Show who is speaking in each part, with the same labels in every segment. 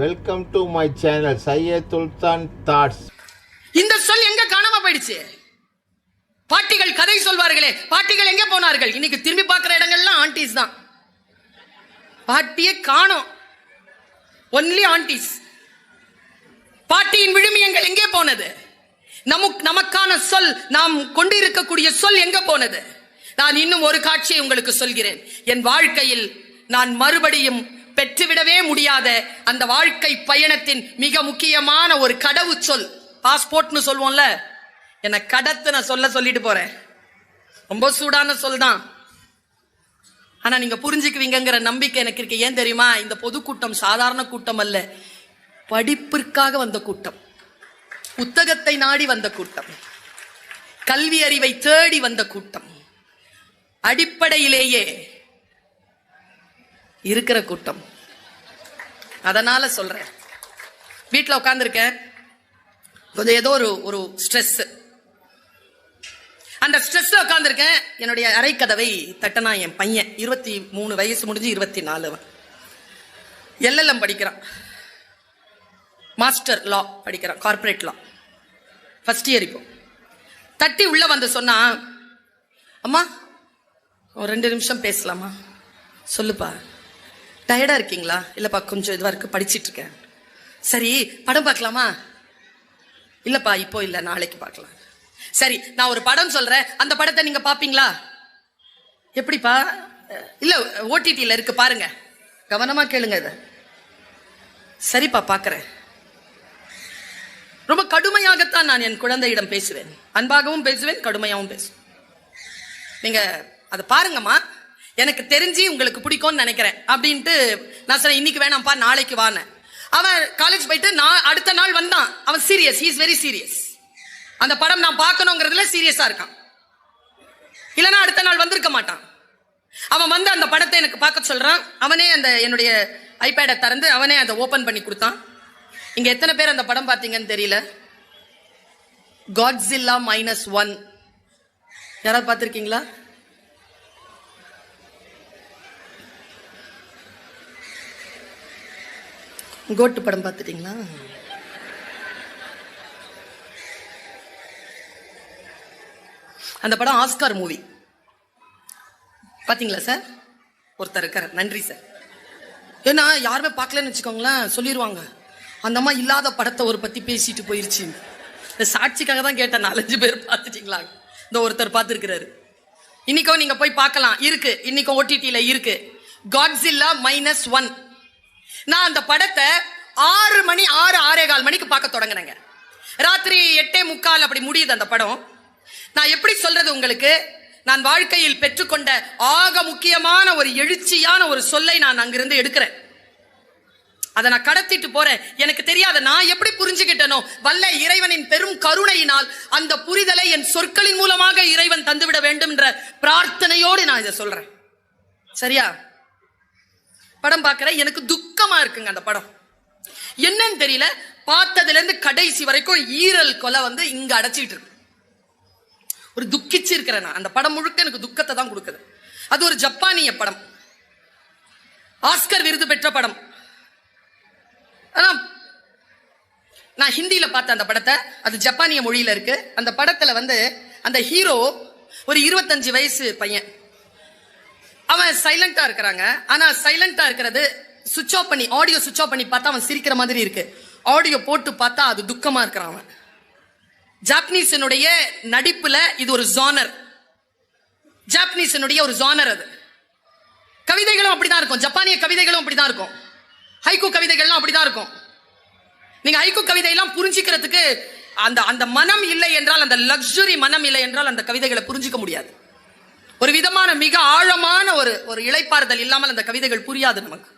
Speaker 1: Welcome to my channel Syed Sultan thoughts
Speaker 2: இந்த சொல் எங்க காணாம போயிடுச்சு? பாட்டிகள் கதை சொல்வார்களே பாட்டிகள் எங்க போனார்கள்? இன்னைக்கு திரும்பி பார்க்குற இடங்கள்லாம் ஆண்டிஸ் தான். பாட்டியே காணோம். ஒன்லி ஆண்டிஸ் பாட்டியின் விழுமியங்கள் எங்கே போனது? நமக்கு நமக்கான சொல் நாம் கொண்டிருக்கக்கூடிய சொல் எங்க போனது? நான் இன்னும் ஒரு காட்சியை உங்களுக்கு சொல்கிறேன். என் வாழ்க்கையில் நான் மறுபடியும் பெற்றுவிடவே முடியாத அந்த வாழ்க்கை பயணத்தின் மிக முக்கியமான ஒரு கடவு சொல். பாஸ்போர்ட்னு சொல்லுவோம்ல? என்னை கடத்து நான் சொல்ல சொல்லிட்டு போறேன். ரொம்ப சூடான சொல் தான் ஆனா நீங்க புரிஞ்சுக்குவீங்கிற நம்பிக்கை எனக்கு இருக்கு. ஏன் தெரியுமா? இந்த பொதுக்கூட்டம் சாதாரண கூட்டம் அல்ல. படிப்பிற்காக வந்த கூட்டம். புத்தகத்தை நாடி வந்த கூட்டம். கல்வி அறிவை தேடி வந்த கூட்டம். அடிப்படையிலேயே இருக்கிற கூட்டம். அதனால சொல்றேன். வீட்டில் உட்காந்துருக்கேன் கொஞ்சம் ஏதோ ஒரு ஒரு ஸ்ட்ரெஸ் அந்த ஸ்ட்ரெஸ்ல உட்காந்துருக்கேன் என்னுடைய அரைக்கதவை தட்டனா என் பையன். இருபத்தி மூணு வயசு முடிஞ்சு இருபத்தி நாலு எல்எல்எம் படிக்கிறான். மாஸ்டர் லா படிக்கிறான் கார்ப்பரேட் லா ஃபர்ஸ்ட் இயர் இப்போ. தட்டி உள்ள வந்து சொன்னா அம்மா ஒரு ரெண்டு நிமிஷம் பேசலாமா? சொல்லுப்பா. டயர்டா இருக்கீங்களா? இல்லப்பா கொஞ்சம் இதுவா இருக்கு படிச்சிட்டு இருக்கேன். சரி படம் பார்க்கலாமா? இல்லப்பா இப்போ இல்ல நாளைக்கு பார்க்கலாம். சரி நான் ஒரு படம் சொல்றேன். அந்த படத்தை நீங்க பாப்பீங்களா? எப்படிப்பா? இல்ல ஓடிடியில இருக்கு பாருங்க. கவனமா கேளுங்க இத. சரிப்பா பாக்குறேன். ரொம்ப கடுமையாகத்தான் நான் என் குழந்தையிடம் பேசுவேன். அன்பாகவும் பேசுவேன் கடுமையாகவும் பேசுவேன். நீங்க அதை பாருங்கம்மா. எனக்கு தெரிஞ்சு உங்களுக்கு பிடிக்கும்னு நினைக்கிறேன் அப்படின்ட்டு நான் சொன்னேன் இன்னைக்கு வேணாம்ப்பா நாளைக்கு வானேன். அவன் காலேஜ் போயிட்டு நான் அடுத்த நாள் வந்தான். அவன் சீரியஸ் இஸ் வெரி சீரியஸ் அந்த படம் நான் பார்க்கணுங்கிறதுல சீரியஸா இருக்கான். இல்லைன்னா அடுத்த நாள் வந்திருக்க மாட்டான். அவன் வந்து அந்த படத்தை எனக்கு பார்க்க சொல்றான். அவனே அந்த என்னுடைய ஐபேடை திறந்து அவனே அதை ஓபன் பண்ணி கொடுத்தான். இங்க எத்தனை பேர் அந்த படம் பார்த்தீங்கன்னு தெரியல. காட்ஸில்லா மைனஸ் ஒன் யாராவது பார்த்துருக்கீங்களா? கோட்டு படம் பார்த்துட்டீங்களா? அந்த படம் ஆஸ்கார் மூவி. பார்த்தீங்களா சார்? ஒருத்தர் இருக்கார். நன்றி சார். ஏன்னா யாருமே பார்க்கலன்னு வச்சுக்கோங்களேன் சொல்லிடுவாங்க அந்த அம்மா இல்லாத படத்தை ஒரு பற்றி பேசிட்டு போயிருச்சு. இந்த சாட்சிக்காக தான் கேட்டேன். நாலஞ்சு பேர் பார்த்துட்டீங்களா? இந்த ஒருத்தர் பார்த்துருக்கிறாரு. இன்னைக்கும் நீங்கள் போய் பார்க்கலாம். இருக்கு. இன்னைக்கும் ஓடிடியில் இருக்கு. காட்ஸில்லா மைனஸ் ஒன் நான் அந்த படத்தை ஆறு மணி ஆறு ஆறே கால் மணிக்கு பார்க்க தொடங்கினேங்க. ராத்திரி எட்டே முக்கால் அப்படி முடியுது அந்த படம். நான் எப்படி சொல்றது உங்களுக்கு? நான் வாழ்க்கையில் பெற்றுக்கொண்ட ஆக முக்கியமான ஒரு எழுச்சியான ஒரு சொல்லை நான் அங்கிருந்து எடுக்கிறேன். அதை நான் கடத்திட்டு போறேன். எனக்கு தெரியாத நான் எப்படி புரிஞ்சுக்கிட்டனோ வல்ல இறைவனின் பெரும் கருணையினால் அந்த புரிதலை என் சொற்களின் மூலமாக இறைவன் தந்துவிட வேண்டும் என்ற பிரார்த்தனையோடு நான் இதை சொல்றேன். சரியா? படம் பார்க்கறேன் எனக்கு துக்கமா இருக்குங்க அந்த படம். என்னன்னு தெரியல பார்த்ததுல இருந்து கடைசி வரைக்கும் ஈரல் கொலை வந்து இங்க அடைச்சிட்டு இருக்கு. ஒரு துக்கிச்சு இருக்கிறேன் நான். அந்த படம் முழுக்க எனக்கு துக்கத்தை தான் கொடுக்குது. அது ஒரு ஜப்பானிய படம். ஆஸ்கர் விருது பெற்ற படம். ஆனால் நான் ஹிந்தியில பார்த்தேன் அந்த படத்தை அது ஜப்பானிய மொழியில இருக்கு. அந்த படத்துல வந்து அந்த ஹீரோ ஒரு இருபத்தஞ்சு வயசு பையன். அவன் சைலண்டா இருக்கிறாங்க. ஆனா சைலண்டா இருக்கிறது சுவிட்ச் ஆஃப் பண்ணி ஆடியோ சுவிச் ஆஃப் பண்ணி பார்த்தா அவன் சிரிக்கிற மாதிரி இருக்கு. ஆடியோ போட்டு பார்த்தா அது துக்கமா இருக்கிறான் அவன். ஜாப்பனீஸனுடைய நடிப்புல இது ஒரு ஜானர் ஜாப்பனீஸனுடைய ஒரு ஜானர் அது. கவிதைகளும் அப்படிதான் இருக்கும். ஜப்பானிய கவிதைகளும் அப்படிதான் இருக்கும். ஹைகோ கவிதைகள்லாம் அப்படிதான் இருக்கும். நீங்க ஹைகோ கவிதையெல்லாம் புரிஞ்சுக்கிறதுக்கு அந்த அந்த மனம் இல்லை என்றால் அந்த லக்ஸுரி மனம் இல்லை என்றால் அந்த கவிதைகளை புரிஞ்சிக்க முடியாது. ஒரு விதமான மிக ஆழமான ஒரு ஒரு இழைப்பாறுதல் இல்லாமல் அந்த கவிதைகள் புரியாது நமக்கு.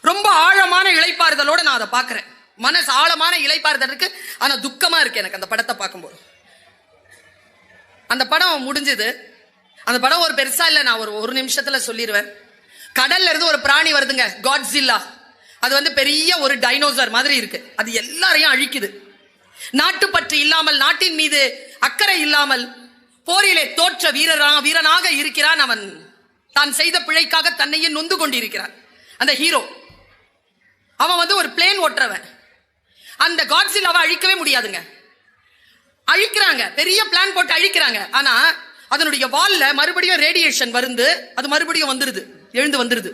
Speaker 2: ரொம்ப ஆழமான இழைப்பாறுதலோட நான் அதை பார்க்குறேன். மனசு ஆழமான இழைப்பாறுதல் இருக்கு. ஆனால் துக்கமாக இருக்கு எனக்கு அந்த படத்தை பார்க்கும்போது. அந்த படம் முடிஞ்சது. அந்த படம் ஒரு பெருசா இல்லை நான் ஒரு ஒரு நிமிஷத்துல சொல்லிடுவேன் கடல்ல இருந்து ஒரு பிராணி வருதுங்க காட்ஸில்லா அது வந்து பெரிய ஒரு டைனோசர் மாதிரி இருக்கு. அது எல்லாரையும் அழிக்குது. நாட்டுப்பற்று இல்லாமல் நாட்டின் மீது அக்கறை இல்லாமல் போரிலே தோற்ற வீரரா வீரனாக இருக்கிறான் அவன். தான் செய்த பிழைக்காக தன்னையே நொந்து கொண்டிருக்கிறான். அந்த ஹீரோ அவன் வந்து ஒரு பிளேன் ஓட்டுறவன். அந்த காட்ஸில் அவன் அழிக்கவே முடியாதுங்க. அழிக்கிறாங்க. பெரிய பிளான் போட்டு அழிக்கிறாங்க. ஆனா அதனுடைய வால்ல மறுபடியும் ரேடியேஷன் வந்து அது மறுபடியும் வந்துருது. எழுந்து வந்துருது.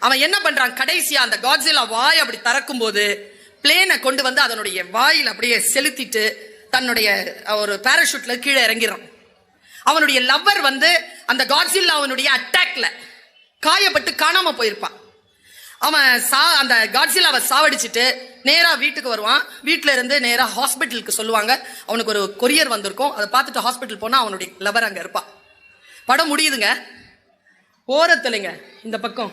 Speaker 2: அவன் என்ன பண்றான்? கடைசியா அந்த காட்ஸில்லா வாய் அப்படி திறக்கும் போது பிளேனை கொண்டு வந்து அதனுடைய வாயில் அப்படியே செலுத்திட்டு தன்னுடைய ஒரு பேராஷூட்ல கீழே இறங்கிறான் அவனுடைய லவ்வர் வந்து அந்த காட்ஸில்லா அவனுடைய அட்டாக்ல காயப்பட்டு காணாம போயிருப்பான். அவன் சா அந்த காட்ஸிலாவை சாவடிச்சிட்டு நேராக வீட்டுக்கு வருவான். வீட்டில இருந்து நேராக ஹாஸ்பிட்டலுக்கு சொல்லுவாங்க. அவனுக்கு ஒரு கொரியர் வந்திருக்கும். அதை பார்த்துட்டு ஹாஸ்பிட்டல் போனால் அவனுடைய லவர் அங்கே இருப்பான். படம் முடியுதுங்க. ஓரத்துலைங்க இந்த பக்கம்.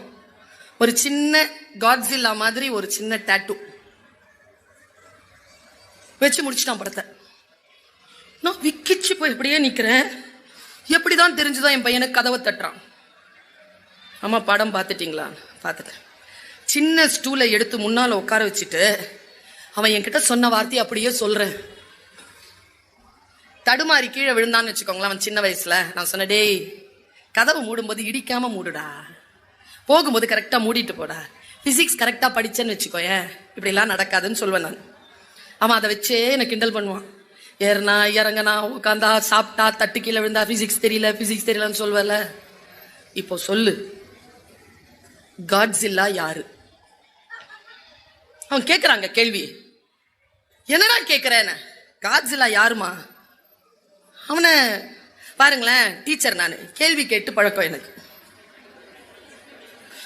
Speaker 2: ஒரு சின்ன காட்ஸில்லா மாதிரி ஒரு சின்ன டேட்டு வச்சு முடிச்சிட்டான் படத்தை. நான் விக்கிச்சு போய் இப்படியே நிற்கிறேன் எப்படிதான் தெரிஞ்சுதான் என் பையனுக்கு கதவை தட்டுறான். அம்மா படம் பார்த்துட்டிங்களா? பார்த்துட்டேன். சின்ன ஸ்டூலை எடுத்து முன்னால் உட்கார வச்சுட்டு அவன் என்கிட்ட சொன்ன வார்த்தையை அப்படியே சொல்கிறேன் தடுமாறி கீழே விழுந்தான்னு வச்சுக்கோங்களேன் அவன் சின்ன வயசில். நான் சொன்னேன் டேய் கதவை மூடும்போது இடிக்காம மூடுடா. போகும்போது கரெக்டாக மூடிட்டு போடா. பிசிக்ஸ் கரெக்டாக படிச்சேன்னு வச்சுக்கோயேன். இப்படிலாம் நடக்காதுன்னு சொல்வேன் நான். அவன் அதை வச்சே என்னை கிண்டல் பண்ணுவான். ஏறினா இறங்கினா உட்காந்தா சாப்பிட்டா தட்டு கீழே விழுந்தா பிசிக்ஸ் தெரியல பிசிக்ஸ் தெரியலன்னு சொல்வல. இப்போ சொல்லு. காட்ஸில்லா யாரு? அவன் கேட்குறாங்க கேள்வி. என்னடா கேட்குறேன் காட்ஸில்லா யாருமா? அவனை பாருங்களேன் டீச்சர் நான். கேள்வி கேட்டு பழக்கம் எனக்கு.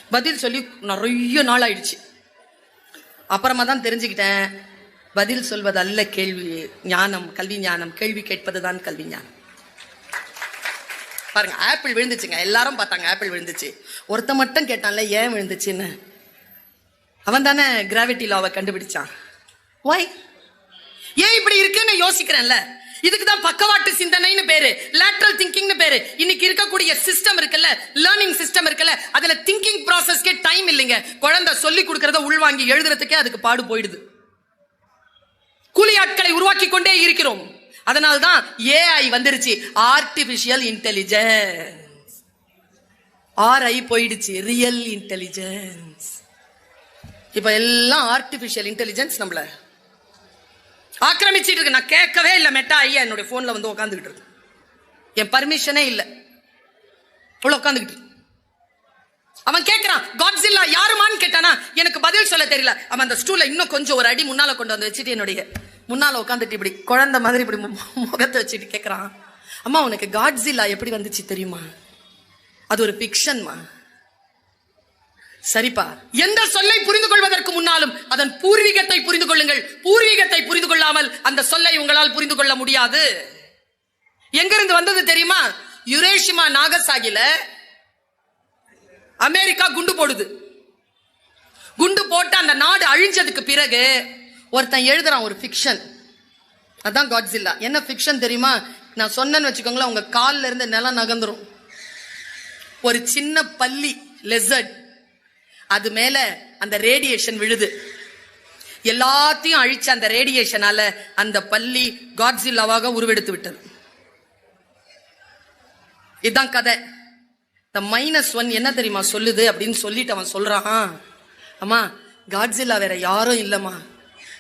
Speaker 2: பதில் சொல்லி நிறைய நாள் ஆயிடுச்சு அப்புறமா தான் தெரிஞ்சுக்கிட்டேன். பதில் சொல்வது அல்ல கேள்வி ஞானம் கல்வி ஞானம். கேள்வி கேட்பதுதான் கல்வி ஞானம். பாருங்க ஆப்பிள் விழுந்துச்சுங்க. எல்லாரும் பார்த்தாங்க ஆப்பிள் விழுந்துச்சு. ஒருத்த மட்டும் கேட்டான்ல ஏன் விழுந்துச்சுன்னு? அவன் தானே கிராவிட்டி லாவை கண்டுபிடிச்சான். ஒய் ஏன் இப்படி இருக்குன்னு யோசிக்கிறேன்ல. இதுக்கு தான் பக்கவாட்டு சிந்தனைன்னு பேரு லேட்ரல் திங்கிங்னு பேரு. இன்னைக்கு இருக்கக்கூடிய சிஸ்டம் இருக்குல்ல லேர்னிங் சிஸ்டம் இருக்குல்ல அதுல திங்கிங் ப்ராசஸ்க்கே டைம் இல்லைங்க. குழந்தை சொல்லி கொடுக்கறத உள்வாங்கி எழுதுறதுக்கே அதுக்கு பாடு போயிடுது. கூலி ஆட்களை உருவாக்கி கொண்டே இருக்கிறோம். அதனால்தான் ஏஐ வந்துருச்சு. ஆர்டிபிஷியல் இன்டெலிஜென்ஸ் ஆர்ஐ போயிடுச்சு. ரியல் இன்டெலிஜென்ஸ் இப்ப எல்லாம் ஆர்டிபிஷியல் இன்டெலிஜென்ஸ் நம்மள ஆக்கிரமிச்சிட்டு இருக்கு. நான் கேட்கவே இல்லை மெட்டா ஐயா என்னுடைய போன்ல வந்து உட்காந்துக்கிட்டு இருக்கு. என் பர்மிஷனே இல்லை. உள்ள உட்காந்துக்கிட்டு காட்ஸில்லா யாருமான்னு கேட்டானா எனக்கு பதில் சொல்ல தெரியல. அவன் அந்த ஸ்டூல இன்னும் கொஞ்சம் ஒரு அடி முன்னால கொண்டு வந்து வச்சுட்டு என்னுடைய முன்னால உட்காந்துட்டு இப்படி குழந்தை மாதிரி இப்படி முகத்தை வச்சுட்டு கேட்குறான் அம்மா உனக்கு காட்ஸில்லா எப்படி வந்துச்சு தெரியுமா? அது ஒரு பிக்ஷன்மா சரிப்பா. எந்த சொல்லை புரிந்து கொள்வதற்கு முன்னாலும் அதன் பூர்வீகத்தை புரிந்து கொள்ளுங்கள். பூர்வீகத்தை புரிந்து கொள்ளாமல் அந்த சொல்லை உங்களால் புரிந்து கொள்ள முடியாது. எங்கிருந்து வந்தது தெரியுமா? யுரேஷிமா நாகசாகில அமெரிக்கா குண்டு போடுது. குண்டு போட்டு அந்த நாடு அழிஞ்சதுக்கு பிறகு ஒருத்தன் எழுதுறான் ஒரு ஃபிக்ஷன் அதான் காட்ஸில்லா என்ன ஃபிக்ஷன் தெரியுமா? நான் சொன்னேன்னு வச்சுக்கோங்களேன் உங்க கால்ல இருந்து நிலம் நகர்ந்துரும். ஒரு சின்ன பள்ளி லெசர்ட் அது மேல அந்த ரேடியேஷன் விழுது. எல்லாத்தையும் அழிச்ச அந்த ரேடியேஷனால அந்த பள்ளி காட்ஸில்லாவாக உருவெடுத்து விட்டது. இதுதான் கதை. இந்த மைனஸ் ஒன் என்ன தெரியுமா சொல்லுது அப்படின்னு சொல்லிட்டு அவன் சொல்றான். அம்மா காட்ஸில்லா வேற யாரும் இல்லம்மா.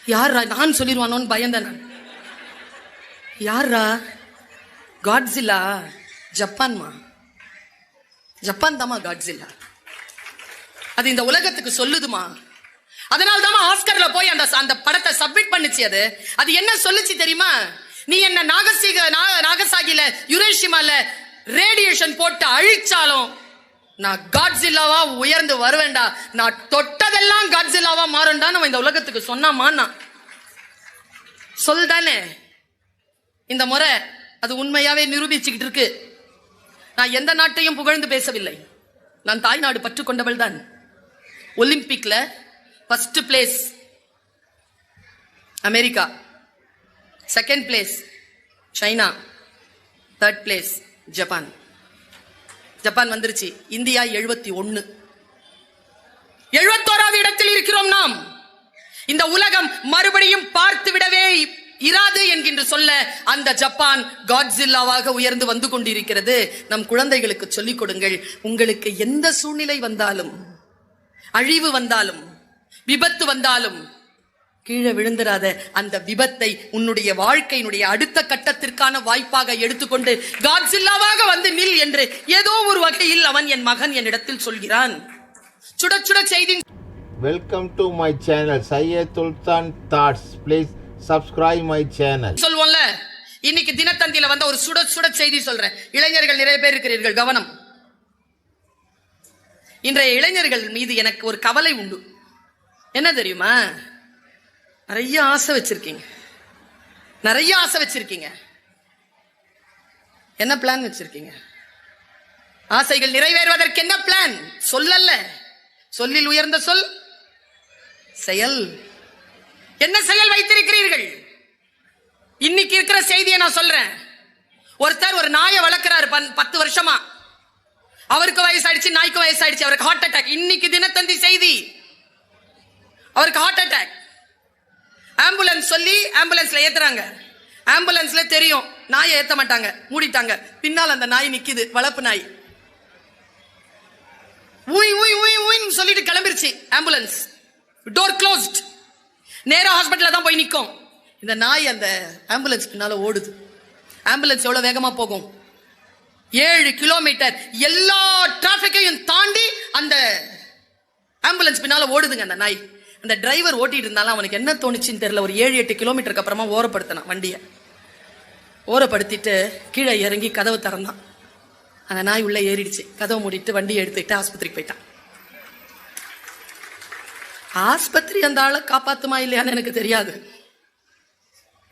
Speaker 2: யாரா நான் சொல்லிடுவானோன்னு பயந்தேன் நான். யாரா காட்ஸில்லா ஜப்பான்மா. ஜப்பான் தாமா காட்ஸில்லா அது இந்த உலகத்துக்கு சொல்லுதுமா அதனால தான் ஆஸ்கர்ல போய் அந்த அந்த படத்தை சப்மிட் பண்ணுச்சு அது. அது என்ன சொல்லுச்சு தெரியுமா? நீ என்ன நாகசீக நாகசாகில யுரேஷிமால ரேடியேஷன் போட்டு அழிச்சாலும் நான் காட்ஸில்லாவா உயர்ந்து வருவேன்டா. நான் தொட்டதெல்லாம் காட்ஸில்லாவா மாறும்டான்னு நம்ம இந்த உலகத்துக்கு சொன்னாமா நான் சொல்தானே இந்த முறை அது உண்மையாவே நிரூபிச்சுக்கிட்டு இருக்கு. நான் எந்த நாட்டையும் புகழ்ந்து பேசவில்லை. நான் தாய்நாடு பற்று கொண்டவள் தான். ஒலிம்பிக்ல first place America. Second place China. Third place Japan. Japan வந்துருச்சு. இந்தியா எழுபத்தி ஒன்னு எழுபத்தோராவது இடத்தில் இருக்கிறோம் நாம். இந்த உலகம் மறுபடியும் பார்த்து விடவே இராது என்கின்ற சொல்ல அந்த ஜப்பான் காட்ஸில்லாவாக உயர்ந்து வந்து கொண்டிருக்கிறது. நம் குழந்தைகளுக்கு சொல்லிக் கொடுங்கள். உங்களுக்கு எந்த சூழ்நிலை வந்தாலும் அழிவு வந்தாலும் விபத்து வந்தாலும் கீழே விழுந்துராத அந்த விபத்தை உன்னுடைய வாழ்க்கையினுடைய அடுத்த கட்டத்திற்கான வாய்ப்பாக எடுத்துக்கொண்டு காட்சில்லாவாக வந்து நில் என்று ஏதோ ஒரு வகையில் அவன் என் மகன் என்னிடத்தில் சொல்கிறான். சுட சுட செய்தி.
Speaker 1: Welcome to my channel Syed Sultan thoughts please subscribe my channel
Speaker 2: சொல்லுவோம்ல இன்னைக்கு தினத்தந்தியில வந்த ஒரு சுட சுட செய்தி சொல்றேன். இளைஞர்கள் நிறைய பேர் இருக்கிறீர்கள் கவனம். இன்றைய இளைஞர்கள் மீது எனக்கு ஒரு கவலை உண்டு. என்ன தெரியுமா? நிறைய ஆசை வச்சிருக்கீங்க. நிறைய ஆசை வச்சிருக்கீங்க. என்ன பிளான் வச்சிருக்கீங்க? ஆசைகள் நிறைவேறுவதற்கு என்ன பிளான் சொல்லல்ல. சொல்லில் உயர்ந்த சொல் செயல். என்ன செயல் வைத்திருக்கிறீர்கள்? இன்னைக்கு இருக்கிற செய்தியை நான் சொல்றேன். ஒருத்தர் ஒரு நாயை வளர்க்கிறாரு பன்- பத்து வருஷமா. அவருக்கு வயசாயிடுச்சு நாய்க்கு வயசாயிடுச்சு. அவருக்கு ஹார்ட் அட்டாக் இன்னைக்கு தினத்தந்தி செய்தி. அவருக்கு ஹார்ட் அட்டாக் ஆம்புலன்ஸ் சொல்லி ஆம்புலன்ஸ்ல ஏத்துறாங்க. ஆம்புலன்ஸ்ல தெரியும். நாயை ஏத்த மாட்டாங்க. மூடிட்டாங்க. பின்னால் அந்த நாய் நிக்குது. வளர்ப்பு நாய். ஊய் ஊய் ஊய் ஊயின்னு சொல்லிட்டு கிளம்பிருச்சு. ஆம்புலன்ஸ் டோர் க்ளோஸ்ட் நேராக ஹாஸ்பிட்டலில் தான் போய் நிற்கும் இந்த நாய் அந்த ஆம்புலன்ஸ் பின்னால் ஓடுது. ஆம்புலன்ஸ் எவ்வளோ வேகமாக போகும்? ஏழு கிலோமீட்டர் எல்லா டிராஃபிக்கையும் தாண்டி அந்த ஆம்புலன்ஸ் பின்னால் ஓடுதுங்க அந்த நாய். அந்த டிரைவர் ஓட்டிட்டு இருந்தாலும் அவனுக்கு என்ன தோணுச்சுன்னு தெரியல. ஒரு ஏழு எட்டு கிலோமீட்டருக்கு அப்புறமா ஓரப்படுத்தினான் வண்டியை. ஓரப்படுத்திட்டு கீழே இறங்கி கதவு திறந்தான். அந்த நாய் உள்ளே ஏறிடுச்சு. கதவை மூடிட்டு வண்டியை எடுத்துக்கிட்டு ஆஸ்பத்திரிக்கு போயிட்டான். ஆஸ்பத்திரி அந்த ஆளை காப்பாத்துமா இல்லையான்னு எனக்கு தெரியாது.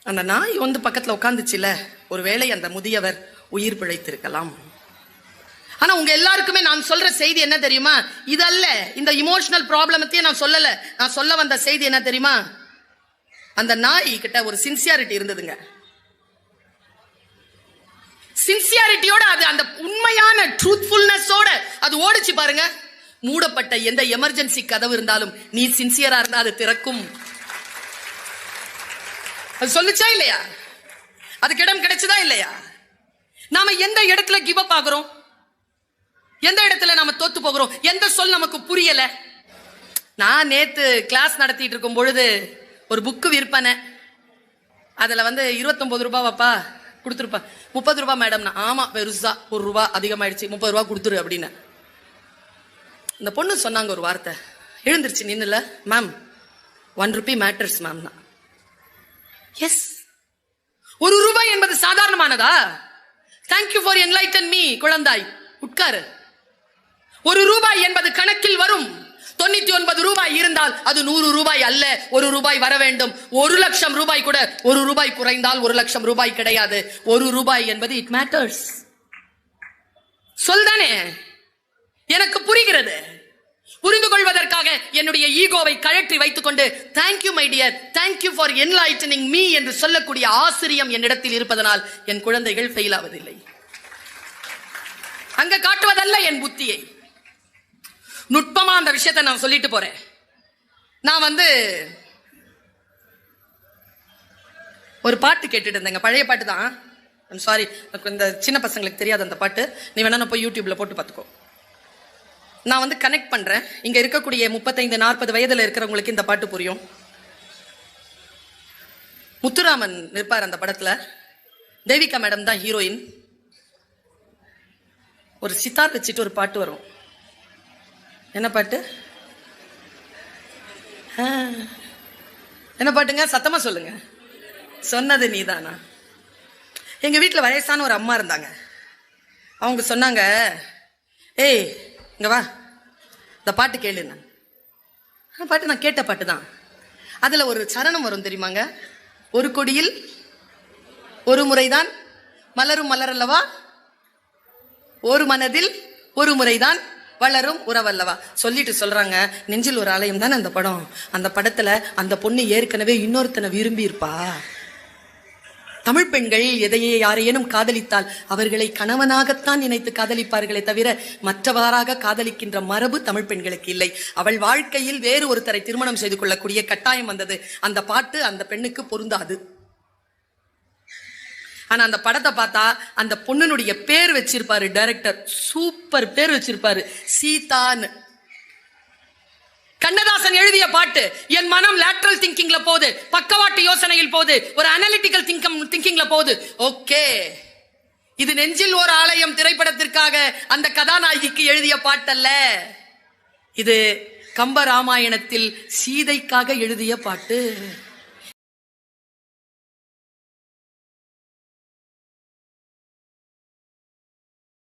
Speaker 2: அந்த நாய் வந்து பக்கத்தில் உட்காந்துச்சுல ஒருவேளை அந்த முதியவர் உயிர் பிழைத்திருக்கலாம். ஆனா உங்க எல்லாருக்குமே நான் சொல்ற செய்தி என்ன தெரியுமா? இது அல்ல இந்த இமோஷனல் ப்ராப்ளமத்தையும் நான் சொல்லல. நான் சொல்ல வந்த செய்தி என்ன தெரியுமா? அந்த நாய் கிட்ட ஒரு சின்சியாரிட்டி இருந்ததுங்க. சின்சியாரிட்டியோட அது அந்த உண்மையான ட்ரூத்ஃபுல்னஸோட அது ஓடிச்சு பாருங்க. மூடப்பட்ட எந்த எமர்ஜென்சி கதவு இருந்தாலும் நீ சின்சியரா இருந்தா அது திறக்கும். அது சொல்லுச்சா இல்லையா? அதுக்கு இடம் கிடைச்சதா இல்லையா? நாம எந்த இடத்துல கிவ் அப் ஆகுறோம்? எந்த இடத்துல நம்ம தோத்து போகிறோம்? எந்த சொல் நமக்கு புரியல? நான் நேத்து கிளாஸ் நடத்திட்டு இருக்கும் பொழுது ஒரு புக்கு விற்பனை. அதுல வந்து 29 ரூபாவாப்பா கொடுத்துருப்பா. முப்பது ரூபா மேடம்னா ஆமா பெருசா ஒரு ரூபா அதிகமாயிடுச்சு. முப்பது ரூபா கொடுத்துரு அப்படின்னு. இந்த பொண்ணு சொன்னாங்க ஒரு வார்த்தை. எழுந்திருச்சு நின்னுல மேம் ஒன் ருபி மேட்டர்ஸ் மேம்னா எஸ் ஒரு ரூபாய் என்பது சாதாரணமானதா? Thank you for enlighten me குழந்தாய். உட்காரு. ஒரு ரூபாய் என்பது கணக்கில் வரும். தொண்ணூத்தி ஒன்பது ரூபாய் இருந்தால் அது நூறு ரூபாய் அல்ல ஒரு ரூபாய் வர வேண்டும். ஒரு லட்சம் ரூபாய் கூட ஒரு ரூபாய் குறைந்தால் ஒரு லட்சம் ரூபாய் கிடையாது. ஒரு ரூபாய் என்பது இட் மேட்டர்ஸ் சொல்தானே? எனக்கு புரிகிறது. புரிந்து கொள்வதற்காக என்னுடைய ஈகோவை கழற்றி வைத்துக்கொண்டு thank you my dear thank you for enlightening me என்று சொல்லக்கூடிய ஆசிரியம் என்னிடத்தில் இருப்பதனால் என் குழந்தைகள் ஃபெயில் ஆவதில்லை. அங்க காட்டுவதல்ல என் புத்தியை. நுட்பமா அந்த விஷயத்தை நான் சொல்லிட்டு போறேன். நான் வந்து ஒரு பாட்டு கேட்டுட்டு இருந்தேங்க. பழைய பாட்டு தான். சாரி இந்த சின்ன பசங்களுக்கு தெரியாது அந்த பாட்டு. நீ வேணா நான் போய் யூடியூப்ல போட்டு பார்த்துக்கோ. நான் வந்து கனெக்ட் பண்றேன். இங்க இருக்கக்கூடிய முப்பத்தைந்து நாற்பது வயதுல இருக்கிறவங்களுக்கு இந்த பாட்டு புரியும். முத்துராமன் இருப்பார் அந்த படத்துல. தேவிகா மேடம் தான் ஹீரோயின். ஒரு சித்தார் வச்சுட்டு ஒரு பாட்டு வரும். என்ன பாட்டு? என்ன பாட்டுங்க? சத்தமாக சொல்லுங்க. சொன்னது நீதானா? எங்கள் வீட்டில் வயசான ஒரு அம்மா இருந்தாங்க. அவங்க சொன்னாங்க ஏய் இங்கே வா. இந்த பாட்டு கேளு நான். அந்த பாட்டு நான் கேட்ட பாட்டு தான். அதில் ஒரு சரணம் வரும் தெரியுமாங்க? ஒரு கொடியில் ஒரு முறைதான் மலரும் மலரல்லவா? ஒரு மனதில் ஒரு முறைதான் வளரும் உறவல்லவா? சொல்லிட்டு சொல்றாங்க. நெஞ்சில் ஒரு ஆலயம் தானே அந்த படம்? அந்த படத்துல அந்த பொண்ணு ஏற்கனவே இன்னொருத்தனை விரும்பி இருப்பா தமிழ் பெண்கள் எதையே யாரையேனும் காதலித்தால் அவர்களை கணவனாகத்தான் நினைத்து காதலிப்பார்களே தவிர மற்றவாறாக காதலிக்கின்ற மரபு தமிழ் பெண்களுக்கு இல்லை. அவள் வாழ்க்கையில் வேறு ஒருத்தரை திருமணம் செய்து கொள்ளக்கூடிய கட்டாயம் வந்தது. அந்த பாட்டு அந்த பெண்ணுக்கு பொருந்தாது. ஆனா அந்த படத்தை பார்த்தா அந்த பொண்ணுனுடைய பேர் வச்சிருப்பாரு டைரக்டர் சூப்பர் பேர் வச்சிருப்பாரு. சீதான்னு. கண்ணதாசன் எழுதிய பாட்டு என் மனம் லேட்ரல் திங்கிங்ல போகுது பக்கவாட்டு யோசனையில் போகுது ஒரு அனலிட்டிக்கல் திங்கம் திங்கிங்ல போகுது. ஓகே இது நெஞ்சில் ஒரு ஆலயம் திரைப்படத்திற்காக அந்த கதாநாயகிக்கு எழுதிய பாட்டல்ல. இது கம்ப ராமாயணத்தில் சீதைக்காக எழுதிய பாட்டு.